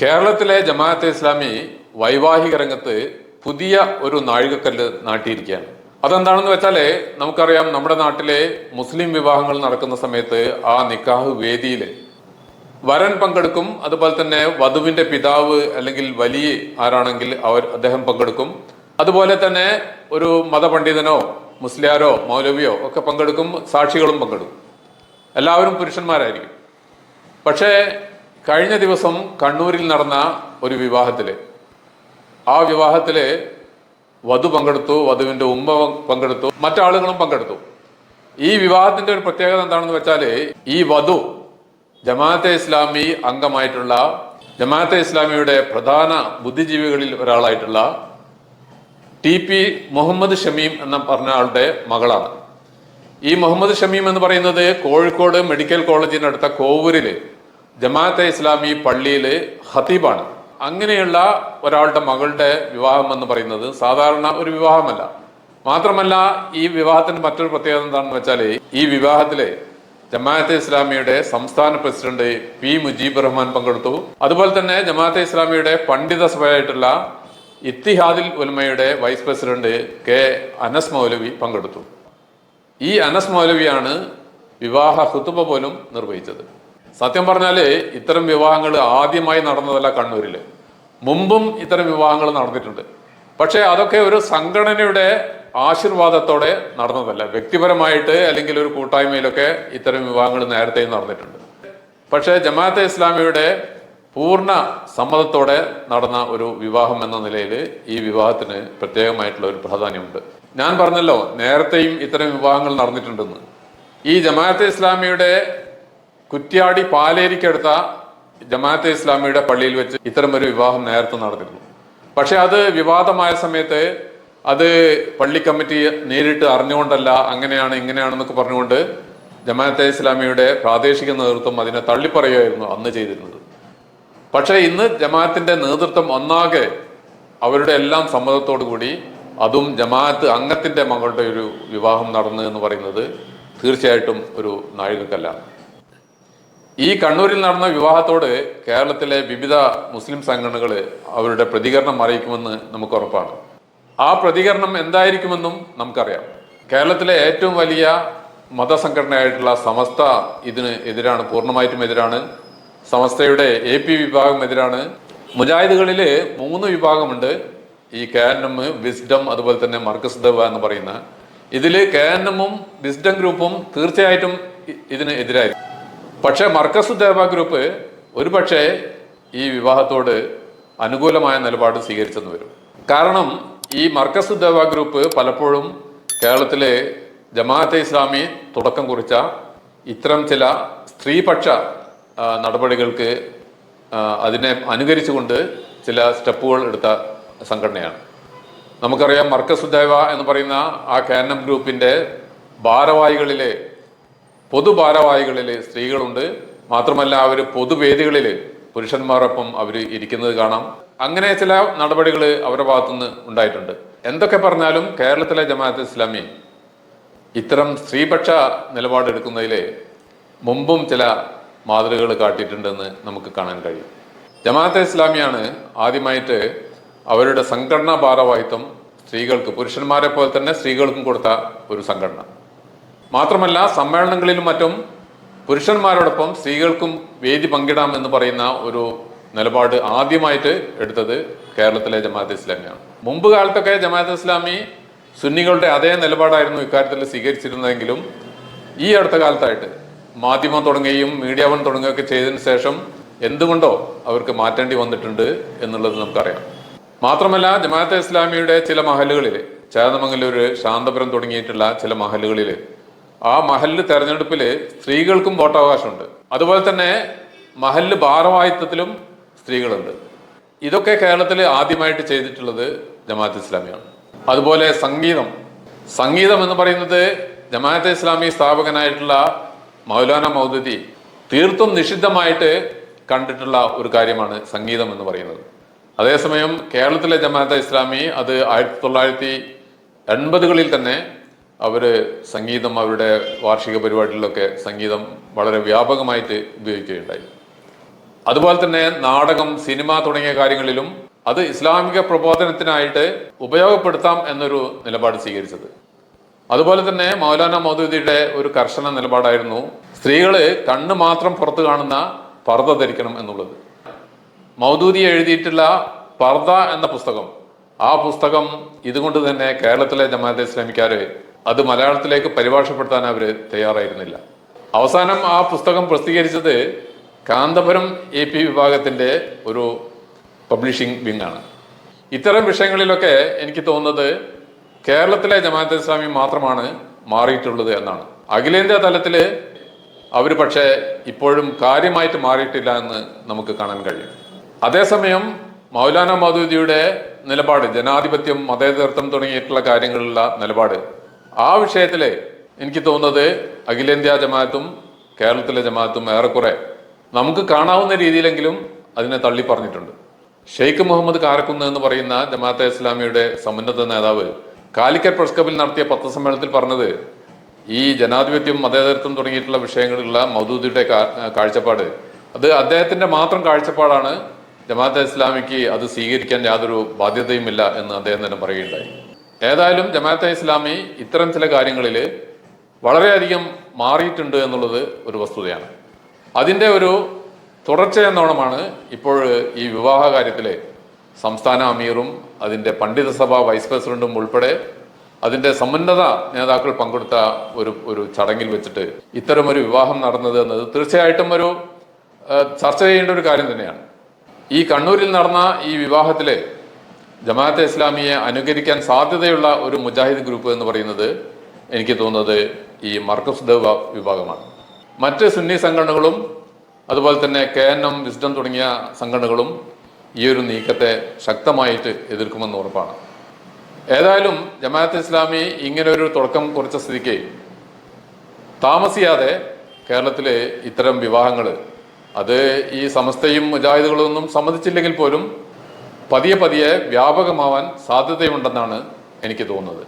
കേരളത്തിലെ ജമാഅത്തെ ഇസ്ലാമി വൈവാഹിക രംഗത്ത് പുതിയ ഒരു നാഴികക്കല്ല് നാട്ടിയിരിക്കുകയാണ്. അതെന്താണെന്ന് വെച്ചാൽ നമുക്കറിയാം നമ്മുടെ നാട്ടിലെ മുസ്ലിം വിവാഹങ്ങൾ നടക്കുന്ന സമയത്ത് ആ നിക്കാഹ് വേദിയിൽ വരൻ പങ്കെടുക്കും. അതുപോലെ തന്നെ വധുവിന്റെ പിതാവ് അല്ലെങ്കിൽ വലിയ ആരാണെങ്കിൽ അവർ അദ്ദേഹം പങ്കെടുക്കും. അതുപോലെ തന്നെ ഒരു മതപണ്ഡിതനോ മുസ്ലിയാരോ മൗലവിയോ ഒക്കെ പങ്കെടുക്കും സാക്ഷികളും പങ്കെടുക്കും. എല്ലാവരും പുരുഷന്മാരായിരിക്കും. പക്ഷേ കഴിഞ്ഞ ദിവസം കണ്ണൂരിൽ നടന്ന ഒരു വിവാഹത്തിൽ ആ വിവാഹത്തിൽ വധു പങ്കെടുത്തു വധുവിന്റെ ഉമ്മ പങ്കെടുത്തു മറ്റാളുകളും പങ്കെടുത്തു. ഈ വിവാഹത്തിന്റെ ഒരു പ്രത്യേകത എന്താണെന്ന് വെച്ചാൽ ഈ വധു ജമാഅത്തെ ഇസ്ലാമി അംഗമായിട്ടുള്ള ജമാഅത്തെ ഇസ്ലാമിയുടെ പ്രധാന ബുദ്ധിജീവികളിൽ ഒരാളായിട്ടുള്ള ടി പി മുഹമ്മദ് ഷമീം എന്ന പറഞ്ഞ ആളുടെ മകളാണ്. ഈ മുഹമ്മദ് ഷമീം എന്ന് പറയുന്നത് കോഴിക്കോട് മെഡിക്കൽ കോളേജിനടുത്ത കോവൂരിൽ ജമാഅത്തെ ഇസ്ലാമി പള്ളിയിൽ ഹത്തീബാണ് അങ്ങനെയുള്ള ഒരാളുടെ മകളുടെ വിവാഹം എന്ന് പറയുന്നത് സാധാരണ ഒരു വിവാഹമല്ല. മാത്രമല്ല ഈ വിവാഹത്തിന് മറ്റൊരു പ്രത്യേകത എന്താണെന്ന് വെച്ചാൽ ഈ വിവാഹത്തിൽ ജമാഅത്തെ ഇസ്ലാമിയുടെ സംസ്ഥാന പ്രസിഡന്റ് പി മുജീബ് റഹ്മാൻ പങ്കെടുത്തു. അതുപോലെ തന്നെ ജമാഅത്തെ ഇസ്ലാമിയുടെ പണ്ഡിത സഭയായിട്ടുള്ള ഇത്തിഹാദിൽ ഉൽമയുടെ vice president K Anas Maulavi പങ്കെടുത്തു. ഈ അനസ് മൗലവിയാണ് വിവാഹ ഹുത്തുബ പോലും നിർവഹിച്ചത്. സത്യം പറഞ്ഞാൽ ഇത്തരം വിവാഹങ്ങൾ ആദ്യമായി നടന്നതല്ല കണ്ണൂരിൽ മുമ്പും ഇത്തരം വിവാഹങ്ങൾ നടന്നിട്ടുണ്ട്. പക്ഷേ അതൊക്കെ ഒരു സംഘടനയുടെ ആശീർവാദത്തോടെ നടന്നതല്ല. വ്യക്തിപരമായിട്ട് അല്ലെങ്കിൽ ഒരു കൂട്ടായ്മയിലൊക്കെ ഇത്തരം വിവാഹങ്ങൾ നേരത്തെയും നടന്നിട്ടുണ്ട്. പക്ഷേ ജമാഅത്തെ ഇസ്ലാമിയുടെ പൂർണ സമ്മതത്തോടെ നടന്ന ഒരു വിവാഹം എന്ന നിലയിൽ ഈ വിവാഹത്തിന് പ്രത്യേകമായിട്ടുള്ള ഒരു പ്രാധാന്യമുണ്ട്. ഞാൻ പറഞ്ഞല്ലോ നേരത്തെയും ഇത്തരം വിവാഹങ്ങൾ നടന്നിട്ടുണ്ടെന്ന്. ഈ ജമാഅത്തെ ഇസ്ലാമിയുടെ കുറ്റ്യാടി പാലേരിക്കടുത്ത ജമാഅത്തെ ഇസ്ലാമിയുടെ പള്ളിയിൽ വെച്ച് ഇത്തരമൊരു വിവാഹം നേരത്തെ നടന്നിരുന്നു. പക്ഷെ അത് വിവാദമായ സമയത്ത് അത് പള്ളി കമ്മിറ്റി നേരിട്ട് അറിഞ്ഞുകൊണ്ടല്ല അങ്ങനെയാണ് ഇങ്ങനെയാണെന്നൊക്കെ പറഞ്ഞുകൊണ്ട് ജമാഅത്തെ ഇസ്ലാമിയുടെ പ്രാദേശിക നേതൃത്വം അതിനെ തള്ളിപ്പറയുമായിരുന്നു അന്ന് ചെയ്തിരുന്നത്. പക്ഷേ ഇന്ന് ജമാഅത്തിന്റെ നേതൃത്വം ഒന്നാകെ അവരുടെ എല്ലാം സമ്മതത്തോടു കൂടി അതും ജമാഅത്ത് അംഗത്തിന്റെ മകളുടെ ഒരു വിവാഹം നടന്നു എന്ന് പറയുന്നത് തീർച്ചയായിട്ടും ഒരു നാഴികക്കല്ലാണ്. ഈ കണ്ണൂരിൽ നടന്ന വിവാഹത്തോട് കേരളത്തിലെ വിവിധ മുസ്ലിം സംഘടനകൾ അവരുടെ പ്രതികരണം അറിയിക്കുമെന്ന് നമുക്ക് ഉറപ്പാണ്. ആ പ്രതികരണം എന്തായിരിക്കുമെന്നും നമുക്കറിയാം. കേരളത്തിലെ ഏറ്റവും വലിയ മതസംഘടനയായിട്ടുള്ള സമസ്ത ഇതിന് എതിരാണ് പൂർണമായിട്ടും എതിരാണ്. സമസ്തയുടെ എ പി വിഭാഗം എതിരാണ്. മുജാഹിദുകളിൽ മൂന്ന് വിഭാഗമുണ്ട്. ഈ കെ എൻ എം വിസ്ഡം അതുപോലെ തന്നെ മർക്കസ് ദവ എന്ന് പറയുന്ന. ഇതിൽ കെ എൻ എമ്മും വിസ്ഡം ഗ്രൂപ്പും തീർച്ചയായിട്ടും ഇതിന് എതിരായിരിക്കും. പക്ഷേ മർക്കസ് ദേവ ഗ്രൂപ്പ് ഒരുപക്ഷെ ഈ വിവാഹത്തോട് അനുകൂലമായ നിലപാട് സ്വീകരിച്ചെന്ന് വരും. കാരണം ഈ മർക്കസ് ദേവ ഗ്രൂപ്പ് പലപ്പോഴും കേരളത്തിലെ ജമാഅത്തെ ഇസ്ലാമി തുടക്കം കുറിച്ച ഇത്തരം ചില സ്ത്രീപക്ഷ നടപടികൾക്ക് അതിനെ അനുകരിച്ചുകൊണ്ട് ചില സ്റ്റെപ്പുകൾ എടുത്ത സംഘടനയാണ്. നമുക്കറിയാം മർക്കസ് ദേവ എന്ന് പറയുന്ന ആ കാനം ഗ്രൂപ്പിന്റെ ഭാരവാഹികളിലെ പൊതുഭാരവാഹികളിൽ സ്ത്രീകളുണ്ട്. മാത്രമല്ല അവർ പൊതുവേദികളിൽ പുരുഷന്മാരൊപ്പം അവർ ഇരിക്കുന്നത് കാണാം. അങ്ങനെ ചില നടപടികൾ അവരുടെ ഭാഗത്തുനിന്ന് ഉണ്ടായിട്ടുണ്ട്. എന്തൊക്കെ പറഞ്ഞാലും കേരളത്തിലെ ജമാഅത്ത് ഇസ്ലാമി ഇത്തരം സ്ത്രീപക്ഷ നിലപാടെടുക്കുന്നതിൽ മുമ്പും ചില മാതൃകകൾ കാട്ടിയിട്ടുണ്ടെന്ന് നമുക്ക് കാണാൻ കഴിയും. ജമാഅത്തെ ഇസ്ലാമിയാണ് ആദ്യമായിട്ട് അവരുടെ സംഘടനാ ഭാരവാഹിത്വം സ്ത്രീകൾക്ക് പുരുഷന്മാരെ പോലെ തന്നെ സ്ത്രീകൾക്കും കൊടുത്ത ഒരു സംഘടന. മാത്രമല്ല സമ്മേളനങ്ങളിലും മറ്റും പുരുഷന്മാരോടൊപ്പം സ്ത്രീകൾക്കും വേദി പങ്കിടാം എന്ന് പറയുന്ന ഒരു നിലപാട് ആദ്യമായിട്ട് എടുത്തത് കേരളത്തിലെ ജമാഅത്ത് ഇസ്ലാമിയാണ്. മുമ്പ് കാലത്തൊക്കെ ജമാഅത്ത് ഇസ്ലാമി സുന്നികളുടെ അതേ നിലപാടായിരുന്നു ഇക്കാര്യത്തിൽ സ്വീകരിച്ചിരുന്നതെങ്കിലും ഈ അടുത്ത കാലത്തായിട്ട് മാധ്യമം തുടങ്ങുകയും മീഡിയ വൺ തുടങ്ങുകയൊക്കെ ചെയ്തതിനു ശേഷം എന്തുകൊണ്ടോ അവർക്ക് മാറ്റേണ്ടി വന്നിട്ടുണ്ട് എന്നുള്ളത് നമുക്കറിയാം. മാത്രമല്ല ജമാഅത്തെ ഇസ്ലാമിയുടെ ചില മഹലുകളിൽ ചേതമംഗലൂർ ശാന്തപുരം തുടങ്ങിയിട്ടുള്ള ചില മഹലുകളിൽ ആ മഹല്ല് തെരഞ്ഞെടുപ്പിൽ സ്ത്രീകൾക്കും വോട്ടവകാശമുണ്ട്. അതുപോലെ തന്നെ മഹല്ല് ഭാരവാഹിത്വത്തിലും സ്ത്രീകളുണ്ട്. ഇതൊക്കെ കേരളത്തിൽ ആദ്യമായിട്ട് ചെയ്തിട്ടുള്ളത് ജമാഅത്ത് ഇസ്ലാമിയാണ്. അതുപോലെ സംഗീതം. സംഗീതം എന്ന് പറയുന്നത് ജമാഅത്തെ ഇസ്ലാമി സ്ഥാപകനായിട്ടുള്ള മൗലാന മൗദുദി തീർത്തും നിഷിദ്ധമായിട്ട് കണ്ടിട്ടുള്ള ഒരു കാര്യമാണ് സംഗീതം എന്ന് പറയുന്നത്. അതേസമയം കേരളത്തിലെ ജമാഅത്തെ ഇസ്ലാമി അത് ആയിരത്തി തൊള്ളായിരത്തി എൺപതുകളിൽ തന്നെ അവർ സംഗീതം അവരുടെ വാർഷിക പരിപാടികളിലൊക്കെ സംഗീതം വളരെ വ്യാപകമായിട്ട് ഉപയോഗിക്കുകയുണ്ടായി. അതുപോലെ തന്നെ നാടകം സിനിമ തുടങ്ങിയ കാര്യങ്ങളിലും അത് ഇസ്ലാമിക പ്രബോധനത്തിനായിട്ട് ഉപയോഗപ്പെടുത്താം എന്നൊരു നിലപാട് സ്വീകരിച്ചത്. അതുപോലെ തന്നെ മൗലാന മൗദൂദിയുടെ ഒരു കർശന നിലപാടായിരുന്നു സ്ത്രീകൾ കണ്ണ് മാത്രം പുറത്തു കാണുന്ന പർദ്ദ ധരിക്കണം എന്നുള്ളത്. മൗദൂദി എഴുതിയിട്ടുള്ള പർദ്ദ എന്ന പുസ്തകം ആ പുസ്തകം ഇതുകൊണ്ട് തന്നെ കേരളത്തിലെ ജമാഅത്തെ ഇസ്ലാമിക്കാര് അത് മലയാളത്തിലേക്ക് പരിഭാഷപ്പെടുത്താൻ അവർ തയ്യാറായിരുന്നില്ല. അവസാനം ആ പുസ്തകം പ്രസിദ്ധീകരിച്ചത് കാന്തപുരം എ പി വിഭാഗത്തിന്റെ ഒരു പബ്ലിഷിംഗ് വിങ് ആണ് ഇത്തരം വിഷയങ്ങളിലൊക്കെ എനിക്ക് തോന്നുന്നത് കേരളത്തിലെ ജമാഅത്തെ ഇസ്ലാമി മാത്രമാണ് മാറിയിട്ടുള്ളത് എന്നാണ്. അഖിലേന്ത്യാ തലത്തിൽ അവർ പക്ഷേ ഇപ്പോഴും കാര്യമായിട്ട് മാറിയിട്ടില്ല എന്ന് നമുക്ക് കാണാൻ കഴിയും. അതേസമയം മൗലാന മൗദൂദിയുടെ നിലപാട് ജനാധിപത്യം മതേതൃത്വം തുടങ്ങിയിട്ടുള്ള കാര്യങ്ങളിലുള്ള നിലപാട് ആ വിഷയത്തിൽ എനിക്ക് തോന്നുന്നത് അഖിലേന്ത്യാ ജമാഅത്തും കേരളത്തിലെ ജമാഅത്തും ഏറെക്കുറെ നമുക്ക് കാണാവുന്ന രീതിയിലെങ്കിലും അതിനെ തള്ളി പറഞ്ഞിട്ടുണ്ട്. ഷെയ്ഖ് മുഹമ്മദ് കാരക്കുന്ന് എന്ന് പറയുന്ന ജമാഅത്തെ ഇസ്ലാമിയുടെ സമുന്നത നേതാവ് കാലിക്കറ്റ് പ്രസ് ക്ലബിൽ നടത്തിയ പത്രസമ്മേളനത്തിൽ പറഞ്ഞത് ഈ ജനാധിപത്യം മതേതരത്വം തുടങ്ങിയിട്ടുള്ള വിഷയങ്ങളിലുള്ള മൗദൂദിയുടെ കാഴ്ചപ്പാട്. അത് അദ്ദേഹത്തിന്റെ മാത്രം കാഴ്ചപ്പാടാണ് ജമാഅത്തെ ഇസ്ലാമിക്ക് അത് സ്വീകരിക്കാൻ യാതൊരു ബാധ്യതയുമില്ല എന്ന് അദ്ദേഹം തന്നെ പറയുകയുണ്ടായി. ഏതായാലും ജമാഅത്തെ ഇസ്ലാമി ഇത്തരം ചില കാര്യങ്ങളിൽ വളരെയധികം മാറിയിട്ടുണ്ട് എന്നുള്ളത് ഒരു വസ്തുതയാണ്. അതിന്റെ ഒരു തുടർച്ച എന്നോണമാണ് ഇപ്പോൾ ഈ വിവാഹ കാര്യത്തിലെ സംസ്ഥാന അമീറും അതിന്റെ പണ്ഡിതസഭ വൈസ് പ്രസിഡന്റും ഉൾപ്പെടെ അതിന്റെ സമുന്നത നേതാക്കൾ പങ്കെടുത്ത ഒരു ഒരു ചടങ്ങിൽ വെച്ചിട്ട് ഇത്തരമൊരു വിവാഹം നടന്നത് എന്നത് തീർച്ചയായിട്ടും ഒരു ചർച്ച ചെയ്യേണ്ട ഒരു കാര്യം തന്നെയാണ്. ഈ കണ്ണൂരിൽ നടന്ന ഈ വിവാഹത്തിലെ ജമാഅത്തെ ഇസ്ലാമിയെ അനുകരിക്കാൻ സാധ്യതയുള്ള ഒരു മുജാഹിദ് ഗ്രൂപ്പ് എന്ന് പറയുന്നത് എനിക്ക് തോന്നുന്നത് ഈ മർക്കസ് ദ വിഭാഗമാണ്. മറ്റ് സുന്നി സംഘടനകളും അതുപോലെ തന്നെ കെ എൻ എം വിസ്ഡം തുടങ്ങിയ സംഘടനകളും ഈ ഒരു നീക്കത്തെ ശക്തമായിട്ട് എതിർക്കുമെന്ന് ഉറപ്പാണ്. ഏതായാലും ജമാഅത്ത് ഇസ്ലാമി ഇങ്ങനെ ഒരു തുടക്കം കുറിച്ച സ്ഥിതിക്ക് താമസിയാതെ കേരളത്തിലെ ഇത്തരം വിവാഹങ്ങൾ അത് ഈ സമസ്തയും മുജാഹിദുകളൊന്നും സമ്മതിച്ചില്ലെങ്കിൽ പോലും പതിയെ പതിയെ വ്യാപകമാവാൻ സാധ്യതയുണ്ടെന്നാണ് എനിക്ക് തോന്നുന്നത്.